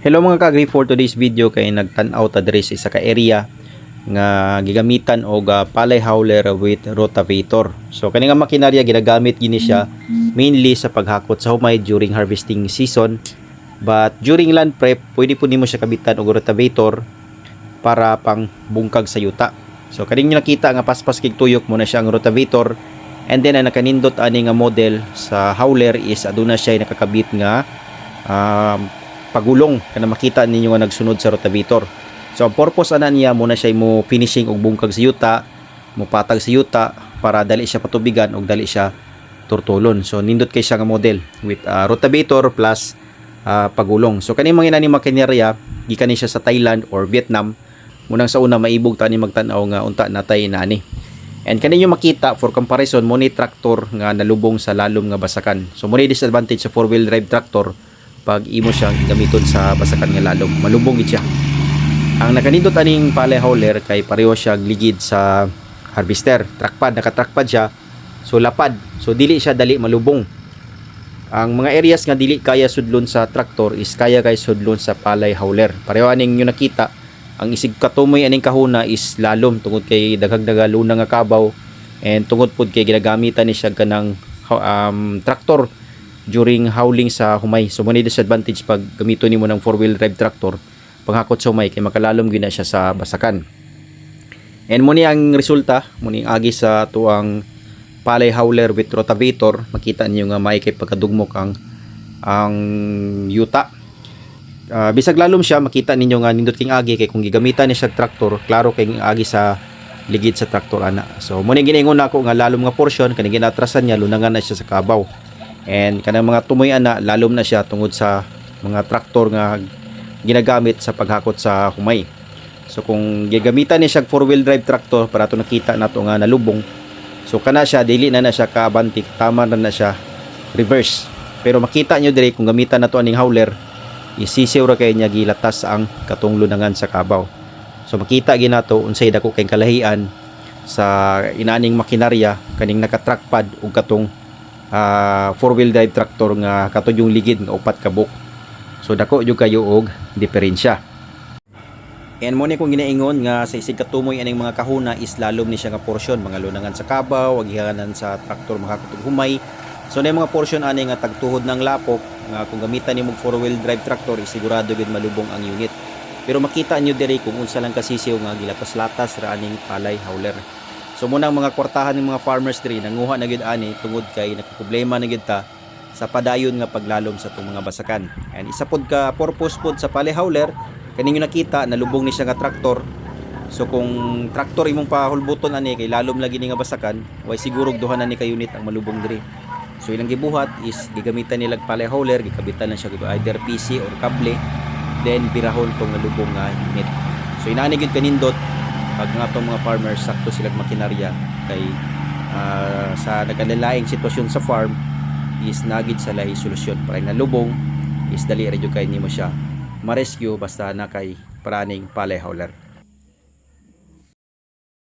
Hello mga ka-agree for today's video kay nagtan-out ta sa ka area nga gigamitan og uh, palay hauler with rotavator. So kani nga makinarya ginagamit gini siya mainly sa paghakot sa humay during harvesting season. But during land prep, pwede po nimo siya kabitan og rotavator para pang bungkag sa yuta. So kaning nakita nga paspas kig tuyok mo na siya ang rotavator and then ang nakanindot ani nga model sa hauler is aduna siya nakakabit nga um, pagulong kana makita ninyo nga nagsunod sa rotavator. So ang purpose ana niya muna siya mo finishing og bungkag sa yuta, mo patag sa yuta para dali siya patubigan og dali siya turtulon. So nindot kay siya nga model with uh, rotavator plus uh, pagulong. So kani mga inani makinerya gikan ni siya sa Thailand or Vietnam munang sa una maibog tani magtan-aw nga unta natay nani. And kaninyo makita for comparison mo ni tractor nga nalubong sa lalom nga basakan. So mo ni disadvantage sa four wheel drive tractor pag imo siyang gamiton sa basakan nga lalom. Malubong gid siya. Ang nakanindot aning palay hauler kay pareho siya ligid sa harvester. Trackpad, naka-trackpad siya. So lapad. So dili siya dali malubong. Ang mga areas nga dili kaya sudlon sa traktor is kaya kay sudlon sa palay hauler. Pareho aning yung nakita ang isig katumoy aning kahuna is lalom tungod kay daghag-daga luna nga kabaw and tungod pud kay ginagamitan ni siya kanang um, traktor during hauling sa humay. So mo ni disadvantage pag gamito nimo ng four wheel drive tractor panghakot sa humay kay makalalom gyud na siya sa basakan. And mo ni ang resulta, mo ni ang agi sa tuang palay hauler with rotavator, makita niyo nga may kay pagkadugmok ang ang yuta. Ah, bisag lalom siya makita ninyo nga nindot king agi kay kung gigamitan ni siya traktor, klaro kay agi sa ligid sa traktor ana. So mo ni giningon nako nga lalom nga portion kani ginatrasan niya lunangan na siya sa kabaw. And kanang mga tumoy ana lalom na siya tungod sa mga traktor nga ginagamit sa paghakot sa humay. So kung gigamitan ni siya four wheel drive tractor para to nakita nato nga nalubong. So kana siya dili na na siya kabantik, tama na na siya reverse. Pero makita nyo dire kung gamitan nato aning hauler, isisiw ra kay niya gilatas ang katong lunangan sa kabaw. So makita ginato unsay dako kay kalahian sa inaning makinarya kaning naka-trackpad ug katong ah, four wheel drive tractor nga kato yung ligid nga upat ka buk. So dako jud kayo og diferensya. And mo ni kung ginaingon nga sa isig katumoy aning mga kahuna is lalom ni siya nga portion mga lunangan sa kabaw, agihanan sa traktor makakutog humay. So na mga portion ani nga tagtuhod ng lapok nga kung gamitan nimo four wheel drive tractor is sigurado gid malubong ang unit. Pero makita nyo diri kung unsa lang kasisiw nga gilatas-latas ra aning palay hauler. So muna ang mga kwartahan ng mga farmers diri nanguha na gid ani tungod kay nagproblema na gid ta sa padayon nga paglalom sa itong mga basakan. And isa pod ka purpose pod sa palay hauler kaninyo nakita nalubong ni siya nga traktor. So kung traktor imong pahulbuton ani kay lalom lagi ni nga basakan way siguro duha na ni ka unit ang malubong diri. So ilang gibuhat is gigamitan nila palay hauler gikabitan na siya either PC or kable then birahon tong nalubong nga unit. So inaani gid kanindot pag nga mga farmers sakto silang makinarya kay ah, sa nagkalalaing sitwasyon sa farm is nagid sa lahi solusyon. Para nalubong is dali ra jud kay nimo siya ma-rescue basta na kay praning palay hauler